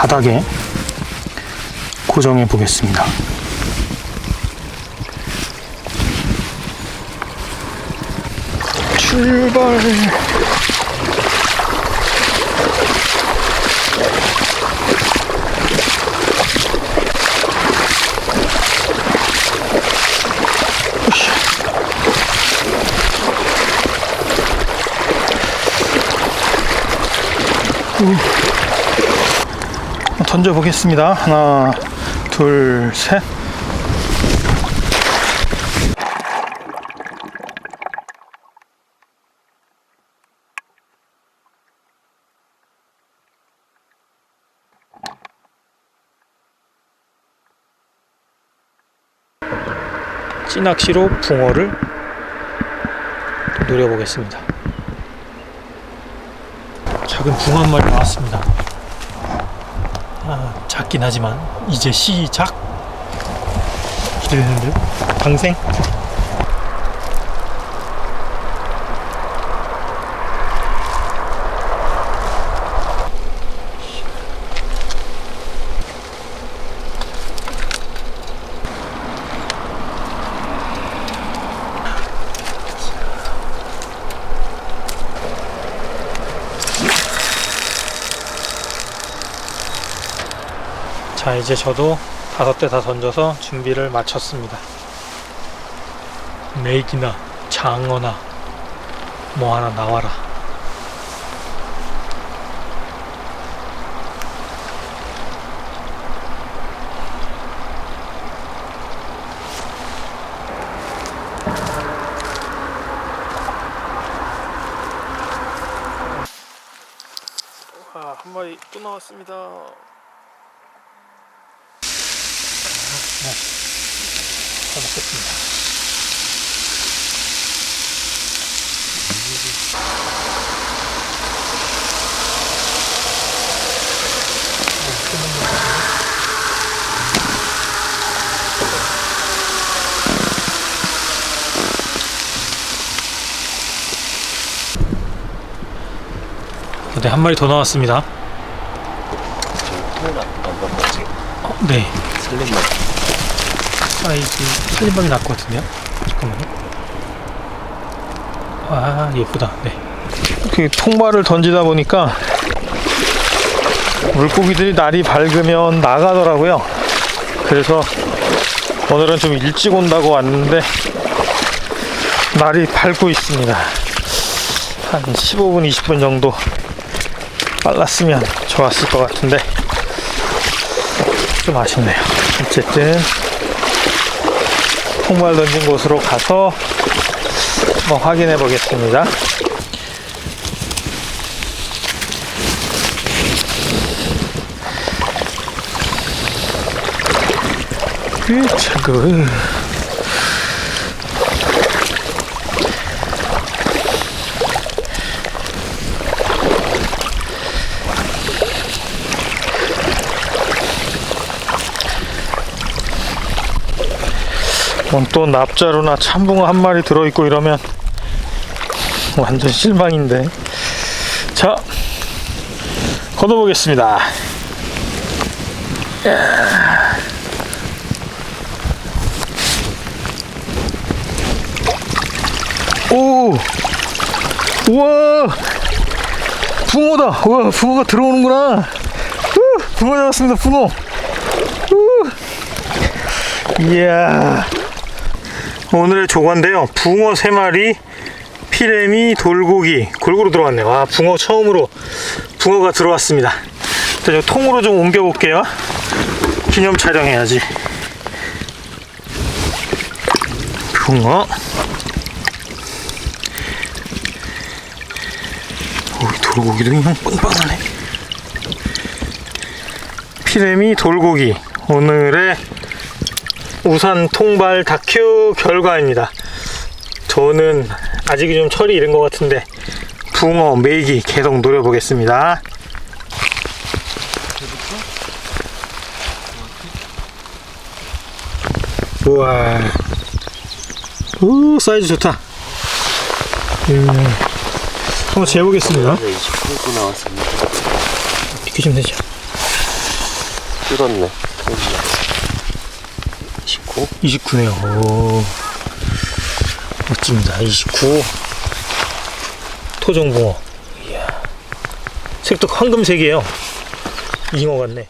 바닥에 고정해 보겠습니다. 출발. 던져 보겠습니다. 하나, 둘, 셋. 찌낚시로 붕어를 노려보겠습니다. 작은 붕어 한 마리 나왔습니다. 아, 작긴 하지만 이제 시작 기대되는데요? 방생? 자 이제 저도 다섯 대 다 던져서 준비를 마쳤습니다 메기나 장어나 뭐 하나 나와라 아, 한 마리 또 나왔습니다. 잘 먹겠습니다. 네, 한 마리 더 나왔습니다. 어, 네. 살림만 사이즈 살림방이 나을 것 같은데요? 잠깐만요. 아 예쁘다. 네. 그 통발을 던지다 보니까 물고기들이 날이 밝으면 나가더라고요. 그래서 오늘은 좀 일찍 온다고 왔는데 날이 밝고 있습니다. 한 15분, 20분 정도 빨랐으면 좋았을 것 같은데 좀 아쉽네요. 어쨌든 통발 던진 곳으로 가서 한번 확인해 보겠습니다. 으 차그 어, 또 납자루나 참붕어 한 마리 들어있고 이러면 완전 실망인데. 자 걷어보겠습니다. 야. 오 우와 붕어다. 우와 붕어가 들어오는구나. 우, 붕어 잡았습니다 붕어. 우. 이야 오늘의 조과인데요. 붕어 3마리, 피레미, 돌고기 골고루 들어왔네요. 와, 붕어 처음으로 붕어가 들어왔습니다. 일단 저 통으로 좀 옮겨 볼게요. 기념 촬영해야지. 붕어. 오, 돌고기도 그냥 빵빵하네. 피레미, 돌고기. 오늘의 우산 통발 다큐 결과입니다. 저는 아직 좀 철이 이른 것 같은데 붕어, 메기 계속 노려보겠습니다. 우와, 오 사이즈 좋다. 음, 한번 재보겠습니다. 네, 20분 나왔습니다. 비키시면 되죠. 줄었네. 29. 29네요. 오. 멋집니다. 29. 토종붕어. 이야. 색도 황금색이에요. 잉어 같네.